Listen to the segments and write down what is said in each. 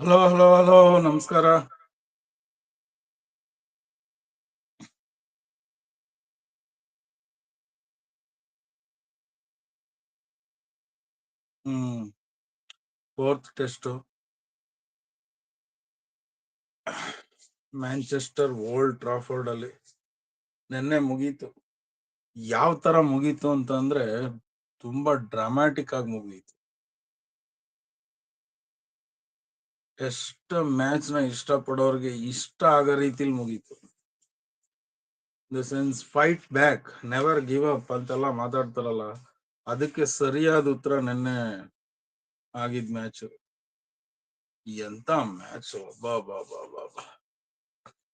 Hello hello hello, ನಮಸ್ಕಾರ. ಹ್ಮ್ fourth test Manchester Old Trafford ಅಲ್ಲಿ ನಿನ್ನೆ ಮುಗೀತು. ಯಾವ ತರ ಮುಗೀತು ಅಂತಂದ್ರೆ ತುಂಬಾ ಡ್ರಾಮ್ಯಾಟಿಕ್ ಆಗಿ ಮುಗೀತು. ಎಷ್ಟು ಮ್ಯಾಚ್ನ ಇಷ್ಟ ಪಡೋರ್ಗೆ ಇಷ್ಟ ಆಗೋ ರೀತಿಲಿ ಮುಗೀತು. The sense fight back never give up ಅಂತೆಲ್ಲ ಮಾತಾಡ್ತಾರಲ್ಲ, ಅದಕ್ಕೆ ಸರಿಯಾದ ಉತ್ತರ ನಿನ್ನೆ ಆಗಿದ್ ಮ್ಯಾಚ್ ಎಂತ ಮ್ಯಾಚ್ ಬಾ ಬಾ ಬಾ ಬಾ ಬಾ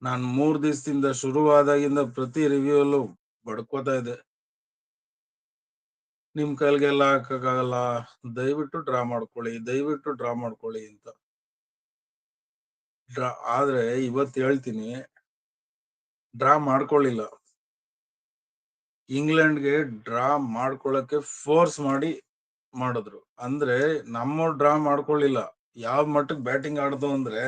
ನಾನ್ ಮೂರ್ ದಿವಸದಿಂದ ಶುರುವಾದಾಗಿಂದ ಪ್ರತಿ ರಿವ್ಯೂ ಅಲ್ಲೂ ಬಡ್ಕೋತಾ ಇದೆ ನಿಮ್ ಕೈಲ್ಗೆಲ್ಲ ಹಾಕಕ್ಕಾಗಲ್ಲ, ದಯವಿಟ್ಟು ಡ್ರಾ ಮಾಡ್ಕೊಳ್ಳಿ, ದಯವಿಟ್ಟು ಡ್ರಾ ಮಾಡ್ಕೊಳ್ಳಿ ಅಂತ. ಡ್ರಾ ಆದ್ರೆ ಇವತ್ತು ಹೇಳ್ತೀನಿ, ಡ್ರಾ ಮಾಡ್ಕೊಳ್ಳಿಲ್ಲ ಇಂಗ್ಲೆಂಡ್ಗೆ ಡ್ರಾ ಮಾಡ್ಕೊಳಕ್ಕೆ ಫೋರ್ಸ್ ಮಾಡಿ ಮಾಡಿದ್ರು. ಅಂದ್ರೆ ನಮ್ಮ ಡ್ರಾ ಮಾಡ್ಕೊಳ್ಳಿಲ್ಲ ಯಾವ ಮಟ್ಟಕ್ಕೆ ಬ್ಯಾಟಿಂಗ್ ಆಡ್ದು ಅಂದ್ರೆ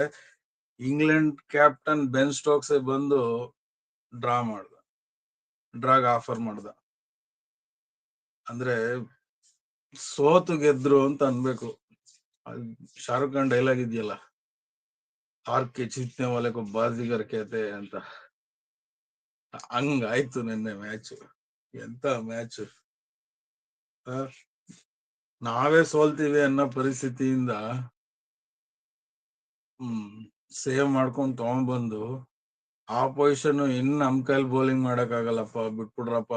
ಇಂಗ್ಲೆಂಡ್ ಕ್ಯಾಪ್ಟನ್ ಬೆನ್ ಸ್ಟೋಕ್ಸ್ ಬಂದು ಡ್ರಾ ಮಾಡ್ದ. ಡ್ರಾಗ್ ಆಫರ್ ಮಾಡ್ದ. ಅಂದ್ರೆ ಸೋತು ಗೆದ್ರು ಅಂತ ಅನ್ಬೇಕು. ಶಾರುಖ್ ಖಾನ್ ಡೈಲಾಗ್ ಇದೆಯಲ್ಲ? ಹಾರ್ ಕೆ ಚಿತ್ನೆ ವಾಲೆಕು ಬಾಜಿಗರ್ ಕೇತೆ ಅಂತ. ಹಂಗಾಯ್ತು ನಿನ್ನೆ ಮ್ಯಾಚ್. ಎಂತ ಮ್ಯಾಚ್? ನಾವೇ ಸೋಲ್ತೀವಿ ಅನ್ನೋ ಪರಿಸ್ಥಿತಿಯಿಂದ ಹ್ಮ್, ಸೇವ್ ಮಾಡ್ಕೊಂಡ್ ತಗೊಂಡ್ಬಂದು, ಆ ಪೊಸಿಷನ್ ಇನ್ ನಮ್ ಕೈಲಿ ಬೌಲಿಂಗ್ ಮಾಡಕ್ ಆಗಲ್ಲಪ್ಪ ಬಿಟ್ಬಿಡ್ರಪ್ಪ,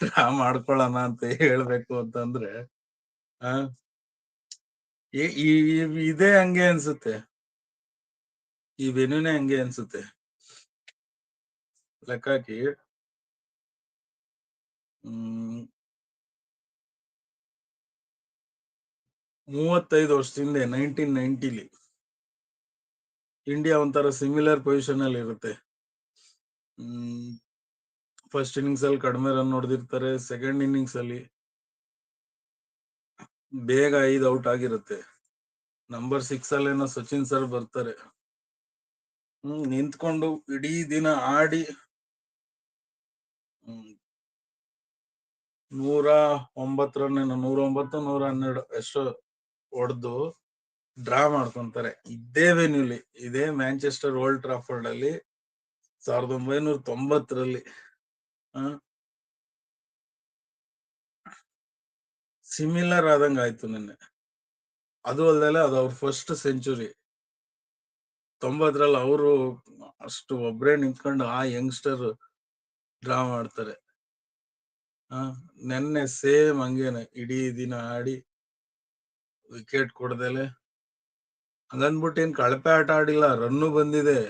ಡ್ರಾ ಮಾಡ್ಕೊಳ್ಳೋಣ ಅಂತ ಹೇಳ್ಬೇಕು ಅಂತಂದ್ರೆ ಇದೇ ಹಂಗೆ ಅನ್ಸುತ್ತೆ. ಈ ವೆನ್ಯೂನೇ ಹಂಗೆ ಅನ್ಸುತ್ತೆ. ಲೆಕ್ಕಾಕಿ ಹ್ಮ್. ಮೂವತ್ತೈದು ವರ್ಷದಿಂದ ನೈನ್ಟೀನ್ ನೈನ್ಟಿಲಿ ಇಂಡಿಯಾ ಒಂಥರ ಸಿಮಿಲರ್ ಪೊಸಿಷನ್ ಅಲ್ಲಿ ಇರುತ್ತೆ. ಹ್ಮ್. ಫಸ್ಟ್ ಇನ್ನಿಂಗ್ಸ್ ಅಲ್ಲಿ ಕಡಿಮೆ ರನ್ ಹೊಡೆದಿರ್ತಾರೆ ಸೆಕೆಂಡ್ ಇನ್ನಿಂಗ್ಸ್ ಅಲ್ಲಿ ಬೇಗ ಐದು ಔಟ್ ಆಗಿರುತ್ತೆ. ನಂಬರ್ ಸಿಕ್ಸ್ ಅಲ್ಲೇನೋ ಸಚಿನ್ ಸರ್ ಬರ್ತಾರೆ. ಹ್ಮ್, ನಿಂತ್ಕೊಂಡು ಇಡೀ ದಿನ ಆಡಿ ಹ್ಮ್. ನೂರ ಒಂಬತ್ತು ರನ್ ನೂರ ಒಂಬತ್ತು, ನೂರ ಹನ್ನೆರಡು ಎಷ್ಟು ಹೊಡೆದು ಡ್ರಾ ಮಾಡ್ಕೊಂತಾರೆ. ಇದೇ ವೆನ್ಯೂಲಿ, ಇದೇ ಮ್ಯಾಂಚೆಸ್ಟರ್ ಓಲ್ಡ್ ಟ್ರಾಫರ್ಡ್ ಅಲ್ಲಿ ಸಾವಿರದ ಒಂಬೈನೂರ ತೊಂಬತ್ತರಲ್ಲಿ. ಸಿಮಿಲರ್ ಆದಂಗ ಆಯ್ತು ನಿನ್ನೆ. ಅದು ಅಲ್ದಲೆ ಅದು ಅವ್ರ ಫಸ್ಟ್ ಸೆಂಚುರಿ ತೊಂಬತ್ತರಲ್ಲಿ ಅವರು ಅಷ್ಟು ಒಬ್ರೇ ನಿಂತ್ಕೊಂಡು ಆ ಯಂಗ್ಸ್ಟರ್ ಡ್ರಾ ಮಾಡ್ತಾರೆ. ನೆನ್ನೆ ಸೇಮ್ ಹಂಗೇನೆ, ಇಡೀ ದಿನ ಆಡಿ ವಿಕೆಟ್ ಕೊಡ್ದಲೆ. ಹಂಗಂದ್ಬಿಟ್ಟು ಏನ್ ಕಳಪೆ ಆಟ ಆಡಿಲ್ಲ, ರನ್ನು ಬಂದಿದೆ.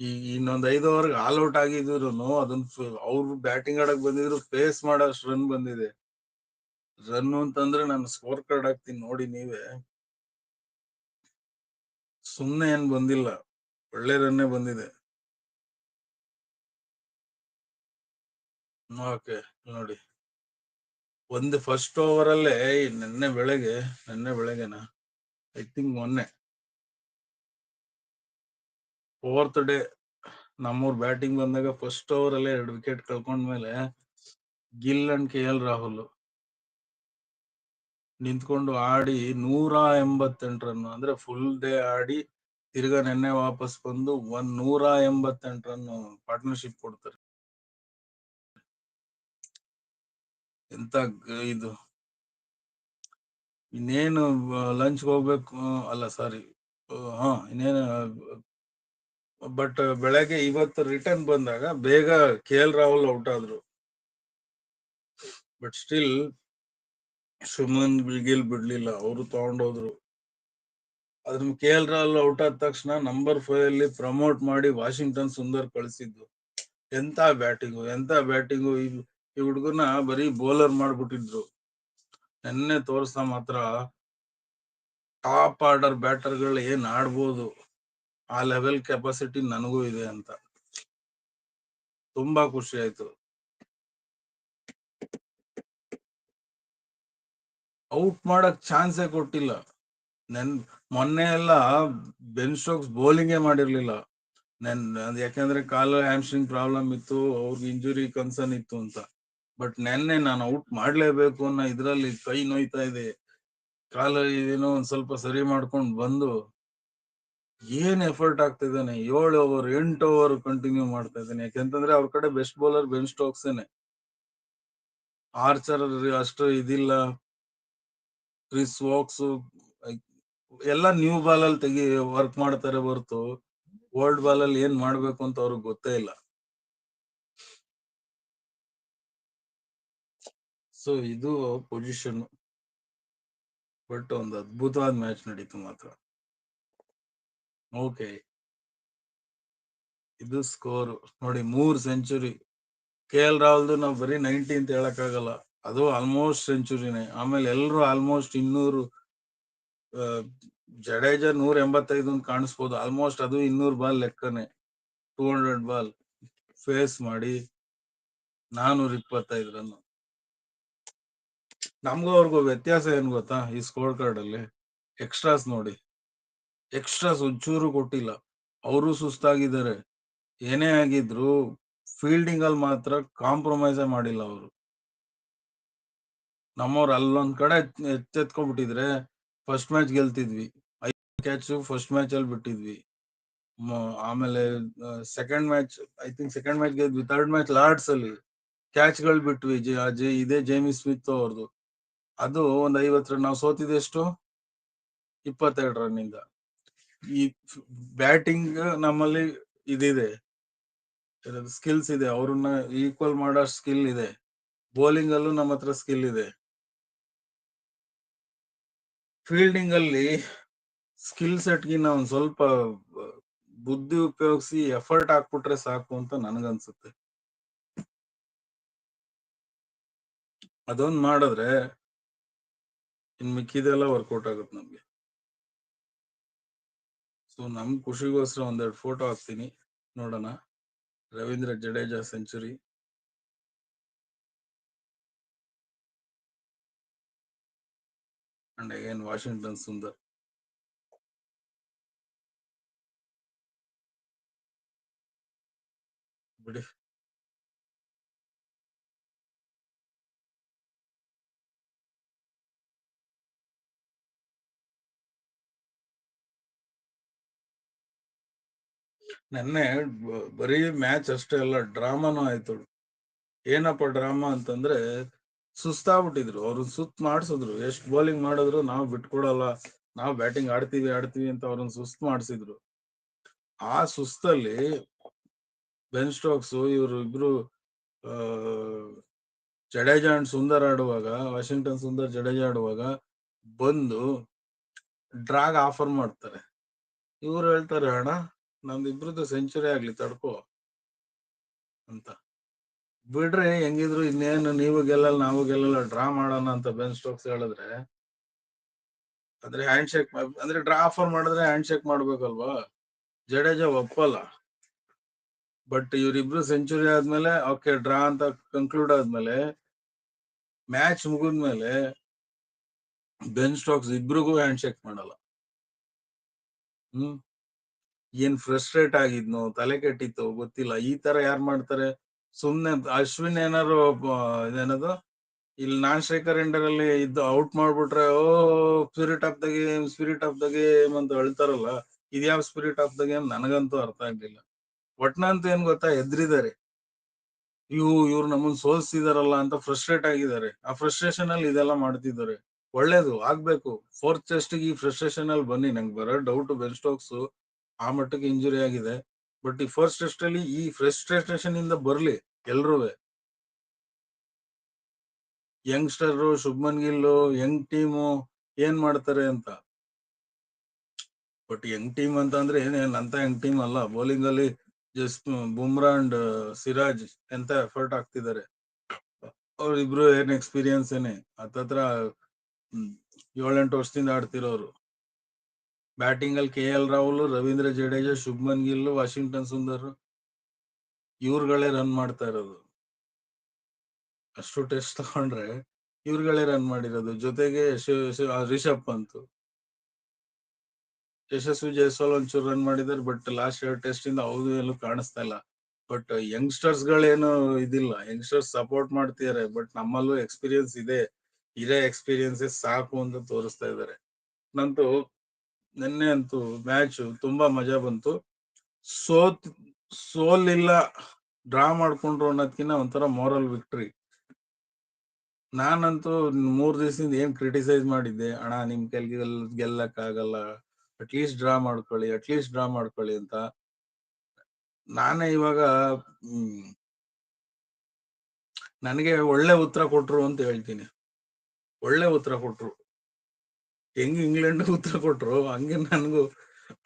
ಈ, ಇನ್ನೊಂದ್ ಐದು ಓವರ್ಗೆ ಆಲ್ ಔಟ್ ಆಗಿದ್ರು ಅದನ್ನ ಅವ್ರು ಬ್ಯಾಟಿಂಗ್ ಆಡಕ್ ಬಂದಿದ್ರು, ಫೇಸ್ ಮಾಡೋಷ್ಟು ರನ್ ಬಂದಿದೆ. ರನ್ ಅಂತಂದ್ರೆ ನಾನು ಸ್ಕೋರ್ ಕಾರ್ಡ್ ಹಾಕ್ತೀನಿ, ನೋಡಿ ನೀವೇ. ಸುಮ್ನೆ ಏನ್ ಬಂದಿಲ್ಲ. ಒಳ್ಳೆ ರನ್ನೇ ಬಂದಿದೆ. ಓಕೆ, ನೋಡಿ. ಒಂದು ಫಸ್ಟ್ ಓವರ್ ಅಲ್ಲೇ ನಿನ್ನೆ ಬೆಳಗ್ಗೆ, ನಿನ್ನೆ ಬೆಳಗ್ಗೆನ? ಐ ಥಿಂಕ್ ಮೊನ್ನೆ. ಫೋರ್ತ್ ಡೇ ನಮ್ಮೂರ್ ಬ್ಯಾಟಿಂಗ್ ಬಂದಾಗ ಫಸ್ಟ್ ಓವರ್ ಅಲ್ಲೇ ಎರಡು wicket ಕಳ್ಕೊಂಡ್ಮೇಲೆ Gill and K L Rahul ನಿಂತ್ಕೊಂಡು ಆಡಿ ನೂರ ಎಂಬತ್ತೆಂಟು ರನ್ ಅಂದ್ರೆ ಫುಲ್ ಡೇ ಆಡಿ ತಿರ್ಗಾ ನೆನ್ನೆ ವಾಪಸ್ ಬಂದು ಒಂದ್ ನೂರ ಎಂಬತ್ತೆಂಟು ರನ್ ಪಾರ್ಟ್ನರ್ಶಿಪ್ ಕೊಡ್ತಾರೆ. ಎಂತ ಇದು ಇನ್ನೇನು ಲಂಚ್ ಹೋಗ್ಬೇಕು ಅಲ್ಲ ಸಾರಿ ಹಾ, ಇನ್ನೇನು ಬಟ್ ಬೆಳಗ್ಗೆ ಇವತ್ತು ರಿಟರ್ನ್ ಬಂದಾಗ ಬೇಗ ಕೆ ಎಲ್ ರಾಹುಲ್ ಔಟ್ ಆದ್ರು. ಬಟ್ ಸ್ಟಿಲ್ ಸುಮನ್ ಗಿಲ್ ಬಿಡ್ಲಿಲ್ಲ. ಅವರು ತಗೊಂಡೋದ್ರು. ಅದ್ರ ಕೆ ಎಲ್ ರಾಹುಲ್ ಔಟ್ ಆದ ತಕ್ಷಣ ನಂಬರ್ ಫೈವ್ ಅಲ್ಲಿ ಪ್ರಮೋಟ್ ಮಾಡಿ ವಾಷಿಂಗ್ಟನ್ ಸುಂದರ್ ಕಳಿಸಿದ್ದು. ಎಂತ ಬ್ಯಾಟಿಂಗು ಎಂತ ಬ್ಯಾಟಿಂಗು? ಈ ಹುಡುಗನ ಬರೀ ಬೌಲರ್ ಮಾಡ್ಬಿಟ್ಟಿದ್ರು. ನೆನ್ನೆ ತೋರ್ಸ ಮಾತ್ರ ಟಾಪ್ ಆರ್ಡರ್ ಬ್ಯಾಟರ್ಗಳು ಏನ್ ಆಡ್ಬೋದು? ಆ ಲೆವೆಲ್ ಕೆಪಾಸಿಟಿ ನನಗೂ ಇದೆ ಅಂತ. ತುಂಬಾ ಖುಷಿ ಆಯ್ತು. ಔಟ್ ಮಾಡಕ್ ಚಾನ್ಸೇ ಕೊಟ್ಟಿಲ್ಲ. ನೆನ್, ಮೊನ್ನೆ ಎಲ್ಲ ಬೆನ್ ಸ್ಟೋಕ್ಸ್ ಬೌಲಿಂಗೇ ಮಾಡಿರ್ಲಿಲ್ಲ. ನೆನ್ ಯಾಕಂದ್ರೆ ಕಾಲ ಹ್ಯಾಮ್ಸ್ಟ್ರಿಂಗ್ ಪ್ರಾಬ್ಲಮ್ ಇತ್ತು, ಅವ್ರಿಗೆ ಇಂಜುರಿ ಕನ್ಸರ್ನ್ ಇತ್ತು ಅಂತ. ಬಟ್ ನೆನ್ನೆ ನಾನು ಔಟ್ ಮಾಡ್ಲೇಬೇಕು ಅನ್ನೋ ಇದ್ರಲ್ಲಿ ಕೈ ನೋಯ್ತಾ ಇದೆ. ಕಾಲು ಏನೋ ಒಂದ್ ಸ್ವಲ್ಪ ಸರಿ ಮಾಡ್ಕೊಂಡು ಬಂದು ಏನ್ ಎಫರ್ಟ್ ಆಗ್ತಿದ್ದಾನೆ ಏಳು ಓವರ್, ಎಂಟು ಓವರ್ ಕಂಟಿನ್ಯೂ ಮಾಡ್ತಾ ಇದ್ದಾನೆ. ಯಾಕೆಂತಂದ್ರೆ ಅವ್ರ ಕಡೆ ಬೆಸ್ಟ್ ಬೌಲರ್ ಬೆನ್ ಸ್ಟೋಕ್ಸೇನೆ. ಆರ್ಚರ್ ಅಷ್ಟು ಇದಿಲ್ಲ. ಕ್ರಿಸ್ ವಾಕ್ಸ್ ಎಲ್ಲ ನ್ಯೂ ಬಾಲ್ ಅಲ್ಲಿ ತೆಗಿ ವರ್ಕ್ ಮಾಡ್ತಾರೆ ಹೊರತು ಓಲ್ಡ್ ಬಾಲ್ ಅಲ್ಲಿ ಏನ್ ಮಾಡ್ಬೇಕು ಅಂತ ಅವ್ರಿಗೆ ಗೊತ್ತೇ ಇಲ್ಲ. ಸೊ ಇದು ಪೊಸಿಷನ್ ಬಟ್ ಒಂದು ಅದ್ಭುತವಾದ ಮ್ಯಾಚ್ ನಡೀತು ಮಾತ್ರ. ಓಕೆ ಇದು ಸ್ಕೋರ್ ನೋಡಿ, ಮೂರ್ ಸೆಂಚುರಿ ಕೆ ಎಲ್ ರಾಹುಲ್ದು ನಾವು ಬರೀ ನೈನ್ಟಿ ಅಂತ ಹೇಳಕ್ ಆಗಲ್ಲ ಅದು ಆಲ್ಮೋಸ್ಟ್ ಸೆಂಚುರಿನೇ ಆಮೇಲೆ ಎಲ್ಲರೂ ಆಲ್ಮೋಸ್ಟ್ ಇನ್ನೂರು ಜಡೇಜ ನೂರ ಎಂಬತ್ತೈದು ಅಂತ ಕಾಣಿಸ್ಬೋದು. ಆಲ್ಮೋಸ್ಟ್ ಅದು ಇನ್ನೂರು ಬಾಲ್ ಲೆಕ್ಕನೆ. ಟೂ ಹಂಡ್ರೆಡ್ ಬಾಲ್ ಫೇಸ್ ಮಾಡಿ ನಾನೂರ ಇಪ್ಪತ್ತೈದು ರನ್ ನಮ್ಗೂ ಅವ್ರಿಗೂ ವ್ಯತ್ಯಾಸ ಏನ್ ಗೊತ್ತಾ? ಈ ಸ್ಕೋರ್ ಕಾರ್ಡ್ ಅಲ್ಲಿ ಎಕ್ಸ್ಟ್ರಾಸ್ ನೋಡಿ. ಎಕ್ಸ್ಟ್ರಾಸ್ ಒಂಚೂರು ಕೊಟ್ಟಿಲ್ಲ. ಅವರು ಸುಸ್ತಾಗಿದ್ದಾರೆ. ಏನೇ ಆಗಿದ್ರು ಫೀಲ್ಡಿಂಗ್ ಅಲ್ಲಿ ಮಾತ್ರ ಕಾಂಪ್ರಮೈಸೇ ಮಾಡಿಲ್ಲ ಅವರು. ನಮ್ಮವ್ರು ಅಲ್ಲೊಂದ್ ಕಡೆ ಎತ್ತೆತ್ಕೊಂಡ್ಬಿಟ್ಟಿದ್ರೆ ಫಸ್ಟ್ ಮ್ಯಾಚ್ ಗೆಲ್ತಿದ್ವಿ. ಐದು ಕ್ಯಾಚ್ ಫಸ್ಟ್ ಮ್ಯಾಚ್ ಅಲ್ಲಿ ಬಿಟ್ಟಿದ್ವಿ. ಆಮೇಲೆ second match I think second match ಗೆದ್ವಿ third match Lord's ಅಲ್ಲಿ ಕ್ಯಾಚ್ಗಳು ಬಿಟ್ವಿ ಇದೇ ಜೇಮಿ ಸ್ಮಿತ್ ಅವ್ರದ್ದು ಅದು ಒಂದ್ ಐವತ್ ರನ್, ನಾವು ಸೋತಿದೆ ಎಷ್ಟು? ಇಪ್ಪತ್ತೆರಡು ರನ್ ಇಂದ. ಈ ಬ್ಯಾಟಿಂಗ್ ನಮ್ಮಲ್ಲಿ ಇದಿದೆ. ಸ್ಕಿಲ್ಸ್ ಇದೆ. ಅವ್ರನ್ನ ಈಕ್ವಲ್ ಮಾಡೋ ಸ್ಕಿಲ್ ಇದೆ. ಬೌಲಿಂಗ್ ಅಲ್ಲೂ ನಮ್ಮ ಹತ್ರ ಸ್ಕಿಲ್ ಇದೆ. ಫೀಲ್ಡಿಂಗ್ ಅಲ್ಲಿ ಸ್ಕಿಲ್ ಸೆಟ್ಗಿನ್ನ ಒಂದ್ ಸ್ವಲ್ಪ ಬುದ್ಧಿ ಉಪಯೋಗಿಸಿ ಎಫರ್ಟ್ ಹಾಕ್ಬಿಟ್ರೆ ಸಾಕು ಅಂತ ನನಗನ್ಸುತ್ತೆ. ಅದೊಂದ್ ಮಾಡಿದ್ರೆ ಇನ್ ಮಿಕ್ಕಿದೆಲ್ಲ ವರ್ಕೌಟ್ ಆಗುತ್ತೆ ನಮ್ಗೆ. ಸೊ, ನಮ್ ಖುಷಿಗೋಸ್ಕರ ಒಂದೆರಡು ಫೋಟೋ ಹಾಕ್ತೀನಿ. ನೋಡೋಣ. Ravindra Jadeja century. And again Washington Sundar. ಬಿಡಿ. ನೆನ್ನೆ ಬರೀ ಮ್ಯಾಚ್ ಅಷ್ಟೇ ಅಲ್ಲ, ಡ್ರಾಮಾನು ಆಯ್ತು. ಏನಪ್ಪ ಡ್ರಾಮಾ ಅಂತಂದ್ರೆ ಸುಸ್ತಾಗ್ಬಿಟ್ಟಿದ್ರು. ಅವ್ರನ್ನ ಸುತ್ ಮಾಡಿಸಿದ್ರು. ಎಷ್ಟ್ ಬೌಲಿಂಗ್ ಮಾಡಿದ್ರು ನಾವು ಬಿಟ್ಕೊಡಲ್ಲ. ನಾವು ಬ್ಯಾಟಿಂಗ್ ಆಡ್ತೀವಿ ಆಡ್ತೀವಿ ಅಂತ ಅವ್ರನ್ನ ಸುಸ್ತ್ ಮಾಡಿಸಿದ್ರು. ಆ ಸುಸ್ತಲ್ಲಿ ಬೆನ್ ಸ್ಟೋಕ್ಸ್ ಇವರು ಇಬ್ರು ಜಡೇಜಾ ಅಂಡ್ ಸುಂದರ್ ಆಡುವಾಗ ವಾಷಿಂಗ್ಟನ್ ಸುಂದರ್ ಜಡೇಜಾ ಆಡುವಾಗ ಬಂದು ಡ್ರಾಗ್ ಆಫರ್ ಮಾಡ್ತಾರೆ. ಇವ್ರು ಹೇಳ್ತಾರೆ, ಅಣ್ಣ ನಮ್ದು ಇಬ್ರದ್ದು ಸೆಂಚುರಿ ಆಗ್ಲಿ, ತಡ್ಕೋ ಅಂತ. ಬಿಡ್ರಿ, ಹೆಂಗಿದ್ರು ಇನ್ನೇನು ನೀವು ಗೆಲ್ಲಲ್ಲ, ನಾವು ಗೆಲ್ಲಲ್ಲ ಡ್ರಾ ಮಾಡೋಣ ಅಂತ ಬೆನ್ ಸ್ಟೋಕ್ಸ್ ಹೇಳಿದ್ರೆ, ಅಂದ್ರೆ ಹ್ಯಾಂಡ್ ಶೇಕ್ ಅಂದ್ರೆ ಡ್ರಾ ಆಫರ್ ಮಾಡಿದ್ರೆ ಹ್ಯಾಂಡ್ ಶೇಕ್ ಮಾಡ್ಬೇಕಲ್ವಾ? ಜಡೇಜಾ ಒಪ್ಪಲ್ಲ. ಬಟ್ ಇವರಿಬ್ರು ಸೆಂಚುರಿ ಆದ್ಮೇಲೆ ಓಕೆ ಡ್ರಾ ಅಂತ ಕನ್ಕ್ಲೂಡ್ ಆದ್ಮೇಲೆ ಮ್ಯಾಚ್ ಮುಗಿದ್ಮೇಲೆ ಬೆನ್ ಸ್ಟೋಕ್ಸ್ ಇಬ್ರಿಗೂ ಹ್ಯಾಂಡ್ ಶೇಕ್ ಮಾಡಲ್ಲ. ಹ್ಮ್? ಏನ್ ಫ್ರಸ್ಟ್ರೇಟ್ ಆಗಿದ್ನೋ, ತಲೆ ಕೆಟ್ಟಿತ್ತು, ಗೊತ್ತಿಲ್ಲ. ಈ ತರ ಯಾರ್ ಮಾಡ್ತಾರೆ? ಸುಮ್ನೆ ಅಶ್ವಿನ್ ಏನಾರು ಇದೇನದು? ಇಲ್ಲಿ ನಾನ್ ಶೇಖರ್ ಎಂಡರ್ ಅಲ್ಲಿ ಇದ್ದು ಔಟ್ ಮಾಡ್ಬಿಟ್ರೆ, ಓ spirit of the game spirit of the game ಅಂತ ಹೇಳ್ತಾರಲ್ಲ, ಇದ್ಯಾವ ಸ್ಪಿರಿಟ್ ಆಫ್ ದ ಗೇಮ್ ನನಗಂತೂ ಅರ್ಥ ಆಗ್ಲಿಲ್ಲ. ಒಟ್ನಂತೂ ಏನ್ ಗೊತ್ತಾ, ಎದ್ರಿದ್ದಾರೆ. ಇವು, ಇವ್ರು ನಮ್ಮನ್ನ ಸೋಲ್ಸಿದಾರಲ್ಲ ಅಂತ ಫ್ರಸ್ಟ್ರೇಟ್ ಆಗಿದ್ದಾರೆ. ಆ ಫ್ರಸ್ಟ್ರೇಷನ್ ಅಲ್ಲಿ ಇದೆಲ್ಲ ಮಾಡ್ತಿದ್ದಾರೆ. ಒಳ್ಳೇದು, ಆಗ್ಬೇಕು. ಫೋರ್ತ್ ಟೆಸ್ಟ್ ಈ ಫ್ರಸ್ಟ್ರೇಷನ್ ಅಲ್ಲಿ ಬನ್ನಿ. ನಂಗೆ ಬರೋ ಡೌಟ್ ಬೆನ್ ಸ್ಟೋಕ್ಸ್ ಆ ಮಟ್ಟಕ್ಕೆ ಇಂಜುರಿ ಆಗಿದೆ. ಬಟ್ ಈ ಫಸ್ಟ್ ಟೆಸ್ಟ್ ಅಲ್ಲಿ ಈ ಫ್ರಸ್ಟ್ರೇಷನ್ ಇಂದ ಬರ್ಲಿ ಎಲ್ರೂ youngster Shubman Gill young team ಏನ್ ಮಾಡ್ತಾರೆ ಅಂತ? ಬಟ್ ಯಂಗ್ ಟೀಮ್ ಅಂತ ಅಂದ್ರೆ ಏನೇನ್ ಅಂತ ಯಂಗ್ ಟೀಮ್ ಅಲ್ಲ. ಬೌಲಿಂಗ್ ಅಲ್ಲಿ ಜಸ್ಟ್ ಬುಮ್ರಾ ಅಂಡ್ ಸಿರಾಜ್ ಎಂತ ಎಫರ್ಟ್ ಆಗ್ತಿದ್ದಾರೆ ಅವ್ರಿಬ್ರು ಏನ್ ಎಕ್ಸ್ಪೀರಿಯನ್ಸ್ ಏನೇ? ಹತ್ತತ್ರ ಏಳೆಂಟು ವರ್ಷದಿಂದ ಆಡ್ತಿರೋರು. ಬ್ಯಾಟಿಂಗ್ ಅಲ್ಲಿ K L Rahul, Ravindra Jadeja, Shubman Gill, Washington Sundar ಇವ್ರುಗಳೇ run ಮಾಡ್ತಾ ಇರೋದು. ಅಷ್ಟು ಟೆಸ್ಟ್ ತಗೊಂಡ್ರೆ ಇವ್ರುಗಳೇ ರನ್ ಮಾಡಿರೋದು. ಜೊತೆಗೆ ರಿಷಬ್ ಪಂತ್. ಯಶಸ್ವಿ ಜೈಸ್ವಾಲ್ ಒಂಚೂರು ರನ್ ಮಾಡಿದಾರೆ ಬಟ್ ಲಾಸ್ಟ್ ಎರಡು ಟೆಸ್ಟ್ ಇಂದ ಅವ್ರು ಎಲ್ಲೂ ಕಾಣಿಸ್ತಾ ಇಲ್ಲ. ಬಟ್ ಯಂಗ್ಸ್ಟರ್ಸ್ ಗಳೇನು ಇದಿಲ್ಲ. ಯಂಗ್ಸ್ಟರ್ಸ್ ಸಪೋರ್ಟ್ ಮಾಡ್ತಿದ್ದಾರೆ ಬಟ್ ನಮ್ಮಲ್ಲೂ ಎಕ್ಸ್ಪೀರಿಯನ್ಸ್ ಇದೆ. ಇರೋ ಎಕ್ಸ್ಪೀರಿಯನ್ಸಸ್ ಸಾಕು ಅಂತ ತೋರಿಸ್ತಾ ಇದ್ದಾರೆ ನಂತು ನಿನ್ನೆ ಅಂತೂ ಮ್ಯಾಚ್ ತುಂಬಾ ಮಜಾ ಬಂತು. ಸೋತ್, ಸೋಲಿಲ್ಲ ಡ್ರಾ ಮಾಡ್ಕೊಂಡ್ರು ಅನ್ನೋದ್ಕಿಂತ ಒಂಥರ ಮೋರಲ್ ವಿಕ್ಟ್ರಿ ನಾನಂತೂ ಮೂರ್ ದಿವಸದಿಂದ ಏನ್ ಕ್ರಿಟಿಸೈಸ್ ಮಾಡಿದ್ದೆ, ಅಣ್ಣ, ನಿಮ್ ಕೆಲ್ಗೆ ಗೆಲ್- ಗೆಲ್ಲಕ್ ಆಗಲ್ಲ ಅಟ್ಲೀಸ್ಟ್ ಡ್ರಾ ಮಾಡ್ಕೊಳ್ಳಿ ಅಟ್ಲೀಸ್ಟ್ ಡ್ರಾ ಮಾಡ್ಕೊಳ್ಳಿ ಅಂತ. ನಾನೇ ಇವಾಗ ನನಗೆ ಒಳ್ಳೆ ಉತ್ತರ ಕೊಟ್ರು ಅಂತ ಹೇಳ್ತೀನಿ. ಒಳ್ಳೆ ಉತ್ತರ ಕೊಟ್ರು. ಹೆಂಗ್ ಇಂಗ್ಲೆಂಡ್ ಉತ್ತರ ಕೊಟ್ರು? ಹಂಗೆ ನನ್ಗೂ.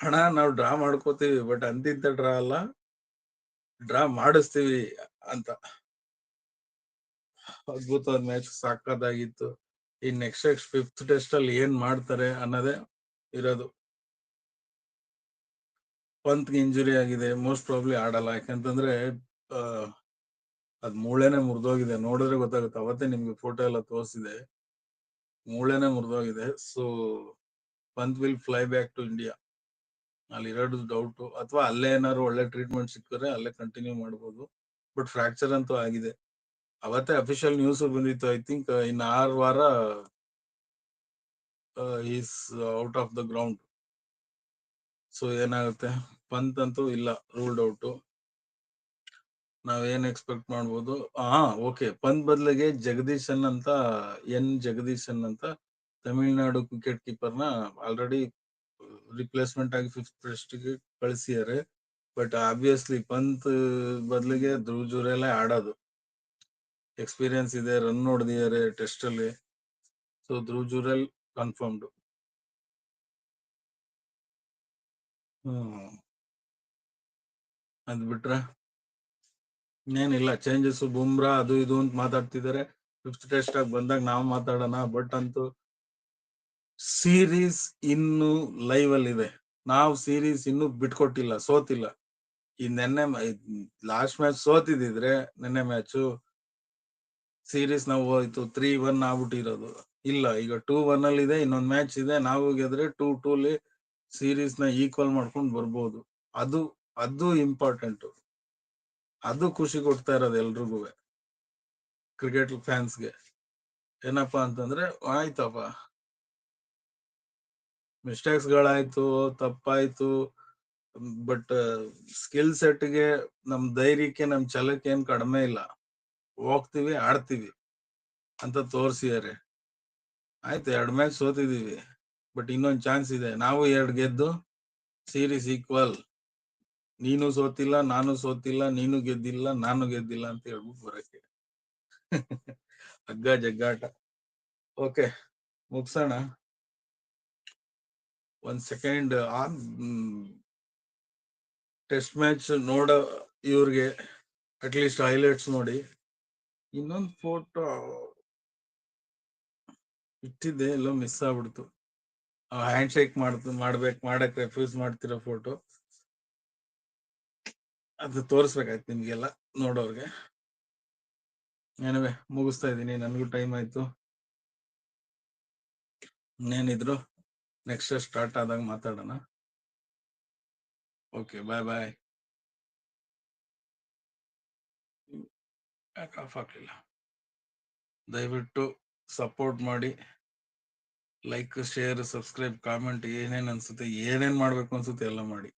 ಹಣ ನಾವು ಡ್ರಾ ಮಾಡ್ಕೋತೀವಿ, ಬಟ್ ಅಂತಿಂತ ಡ್ರಾ ಅಲ್ಲ. ಡ್ರಾ ಮಾಡಿಸ್ತೀವಿ ಅಂತ. ಅದ್ಭುತವಾದ ಮ್ಯಾಚ್ ಸಾಕಾದಾಗಿತ್ತು. ಈ ನೆಕ್ಸ್ಟ್ ನೆಕ್ಸ್ಟ್ ಫಿಫ್ತ್ ಟೆಸ್ಟ್ ಅಲ್ಲಿ ಏನ್ ಮಾಡ್ತಾರೆ ಅನ್ನೋದೇ ಇರೋದು. ಪಂತ್ಗೆ ಇಂಜುರಿ ಆಗಿದೆ. ಮೋಸ್ಟ್ ಪ್ರಾಬ್ಲಿ ಆಡಲ್ಲ. ಯಾಕಂತಂದ್ರೆ ಅದ್ ಮೂಳೆನೆ ಮುರಿದೋಗಿದೆ. ನೋಡಿದ್ರೆ ಗೊತ್ತಾಗುತ್ತೆ. ಅವತ್ತೇ ನಿಮ್ಗೆ ಫೋಟೋ ಎಲ್ಲ ತೋರಿಸಿದೆ. ಮೂಳೆನೆ ಮುರಿದೋಗಿದೆ. So Pant will fly back to India ಅಲ್ಲಿ ಇರೋದು ಡೌಟ್ ಅಥವಾ ಅಲ್ಲೇ ಏನಾದ್ರು ಒಳ್ಳೆ ಟ್ರೀಟ್ಮೆಂಟ್ ಸಿಕ್ಕರೆ ಅಲ್ಲೇ ಕಂಟಿನ್ಯೂ ಮಾಡ್ಬೋದು. ಬಟ್ ಫ್ರಾಕ್ಚರ್ ಅಂತೂ ಆಗಿದೆ. ಅವತ್ತೇ ಅಫಿಷಿಯಲ್ ನ್ಯೂಸ್ ಬಂದಿತ್ತು ಐ ಥಿಂಕ್ ಇನ್ ಆರು ವಾರ is out of the ground so ಏನಾಗುತ್ತೆ? ಪಂತ್ ಅಂತೂ ಇಲ್ಲ ರೂಲ್ಡ್ ಔಟ್ ನಾವೇನ್ ಎಕ್ಸ್ಪೆಕ್ಟ್ ಮಾಡ್ಬೋದು? ಹಾ ಓಕೆ ಪಂತ್ ಬದಲಿಗೆ ಜಗದೀಶನ್ ಅಂತ, ಎನ್ ಜಗದೀಶನ್ ಅಂತ ತಮಿಳ್ನಾಡು ಕ್ರಿಕೆಟ್ ಕೀಪರ್ನ ಆಲ್ರೆಡಿ ರಿಪ್ಲೇಸ್ಮೆಂಟ್ ಆಗಿ ಫಿಫ್ತ್ ಟೆಸ್ಟ್ಗೆ ಕಳಿಸಿದ್ದಾರೆ ಬಟ್ ಆಬ್ವಿಯಸ್ಲಿ ಪಂತ್ ಬದಲಿಗೆ ಧ್ರುವ್ ಜುರೇಲೆ ಆಡೋದು. ಎಕ್ಸ್ಪೀರಿಯನ್ಸ್ ಇದೆ ರನ್ ಹೊಡೆದಿದ್ದಾರೆ ಟೆಸ್ಟ್ ಅಲ್ಲಿ. ಸೊ ಧ್ರುವ್ ಜುರೇಲ್ ಕನ್ಫರ್ಮ್ಡ್ ಹ್ಮ್. ಅದ್ ಬಿಟ್ರೆ? ಇನ್ನೇನಿಲ್ಲ ಚೇಂಜಸ್ ಬುಮ್ರಾ, ಅದು ಇದು ಅಂತ ಮಾತಾಡ್ತಿದ್ದಾರೆ ಫಿಫ್ತ್ ಟೆಸ್ಟ್ ಆಗಿ ಬಂದಾಗ ನಾವು ಮಾತಾಡೋಣ ಬಟ್ ಅಂತೂ ಸೀರೀಸ್ ಇನ್ನು ಲೈವ್ ಅಲ್ಲಿ ಇದೆ. ನಾವು ಸೀರೀಸ್ ಇನ್ನು ಬಿಟ್ಕೊಟ್ಟಿಲ್ಲ, ಸೋತಿಲ್ಲ. ಈ ನೆನ್ನೆ ಲಾಸ್ಟ್ ಮ್ಯಾಚ್ ಸೋತಿದ್ರೆ ನೆನ್ನೆ ಮ್ಯಾಚು ಸೀರೀಸ್ ನಾವು ಹೋಯ್ತು ತ್ರೀ ಒನ್ ಆಗ್ಬಿಟ್ಟಿರೋದು. ಇಲ್ಲ, ಈಗ ಟೂ ಒನ್ ಅಲ್ಲಿ ಇದೆ, ಇನ್ನೊಂದು ಮ್ಯಾಚ್ ಇದೆ. ನಾವು ಗೆದ್ರೆ ಟೂ ಟೂಲಿ ಸೀರೀಸ್ನ ಈಕ್ವಲ್ ಮಾಡ್ಕೊಂಡು ಬರ್ಬೋದು. ಅದು ಅದು ಇಂಪಾರ್ಟೆಂಟ್ ಅದು ಖುಷಿ ಕೊಡ್ತಾ ಇರೋದು ಎಲ್ರಿಗೂ. ಕ್ರಿಕೆಟ್ ಫ್ಯಾನ್ಸ್ಗೆ ಏನಪ್ಪಾ ಅಂತಂದ್ರೆ, ಆಯ್ತಪ್ಪ. ಮಿಸ್ಟೇಕ್ಸ್ ಗಳಾಯ್ತು ತಪ್ಪಾಯ್ತು ಬಟ್ ಸ್ಕಿಲ್ ಸೆಟ್ಗೆ ನಮ್ ಧೈರ್ಯಕ್ಕೆ, ನಮ್ ಛಲಕ್ಕೆ ಏನ್ ಕಡಿಮೆ ಇಲ್ಲ. ಹೋಗ್ತಿವಿ, ಆಡ್ತೀವಿ. ಅಂತ ತೋರ್ಸಿದಾರೆ ಆಯ್ತು, ಎರಡ್ ಮ್ಯಾಚ್ ಸೋತಿದೀವಿ. ಬಟ್ ಇನ್ನೊಂದ್ ಚಾನ್ಸ್ ಇದೆ. ನಾವು ಎರಡು ಗೆದ್ದು ಸೀರೀಸ್ ಈಕ್ವಲ್ ನೀನು ಸೋತಿಲ್ಲ, ನಾನು ಸೋತಿಲ್ಲ, ನೀನು ಗೆದ್ದಿಲ್ಲ, ನಾನು ಗೆದ್ದಿಲ್ಲ ಅಂತ ಹೇಳ್ಬಿಟ್ಟು ಬರಕ್ಕೆ. ಹಗ್ಗ ಜಗ್ಗಾಟ. ಓಕೆ, ಮುಗ್ಸೋಣ. ಒಂದ್ ಸೆಕೆಂಡ್, ಆ ಟೆಸ್ಟ್ ಮ್ಯಾಚ್ ನೋಡ ಇವ್ರಿಗೆ ಅಟ್ಲೀಸ್ಟ್ ಹೈಲೈಟ್ಸ್ ನೋಡಿ. ಇನ್ನೊಂದು ಫೋಟೋ ಇಟ್ಟಿದ್ದೆ, ಎಲ್ಲೋ ಮಿಸ್ ಆಗ್ಬಿಡ್ತು. ಹ್ಯಾಂಡ್ ಶೇಕ್ ಮಾಡ್ತು, ಮಾಡ್ಬೇಕು ಮಾಡಕ್ ರೆಫ್ಯೂಸ್ ಮಾಡ್ತಿರೋ ಫೋಟೋ ಅದು ತೋರಿಸ್ಬೇಕಾಯ್ತು ನಿಮ್ಗೆಲ್ಲ ನೋಡೋರ್ಗೆ. ಏನಿವೆ ಮುಗಿಸ್ತಾ ಇದ್ದೀನಿ. ನನಗೂ ಟೈಮ್ ಆಯ್ತು. ಇನ್ನೇನಿದ್ರು ನೆಕ್ಸ್ಟ್ ಸ್ಟಾರ್ಟ್ ಆದಾಗ ಮಾತಾಡೋಣ. ಓಕೆ ಬಾಯ್ ಬಾಯ್ ಯಾಕೆ ಆಫ್ ಆಗಲಿಲ್ಲ. ದಯವಿಟ್ಟು ಸಪೋರ್ಟ್ ಮಾಡಿ. ಲೈಕ್ ಶೇರ್ ಸಬ್ಸ್ಕ್ರೈಬ್ ಕಾಮೆಂಟ್ ಏನೇನ್ ಅನ್ಸುತ್ತೆ, ಏನೇನು ಮಾಡ್ಬೇಕು ಅನ್ಸುತ್ತೆ ಎಲ್ಲ ಮಾಡಿ.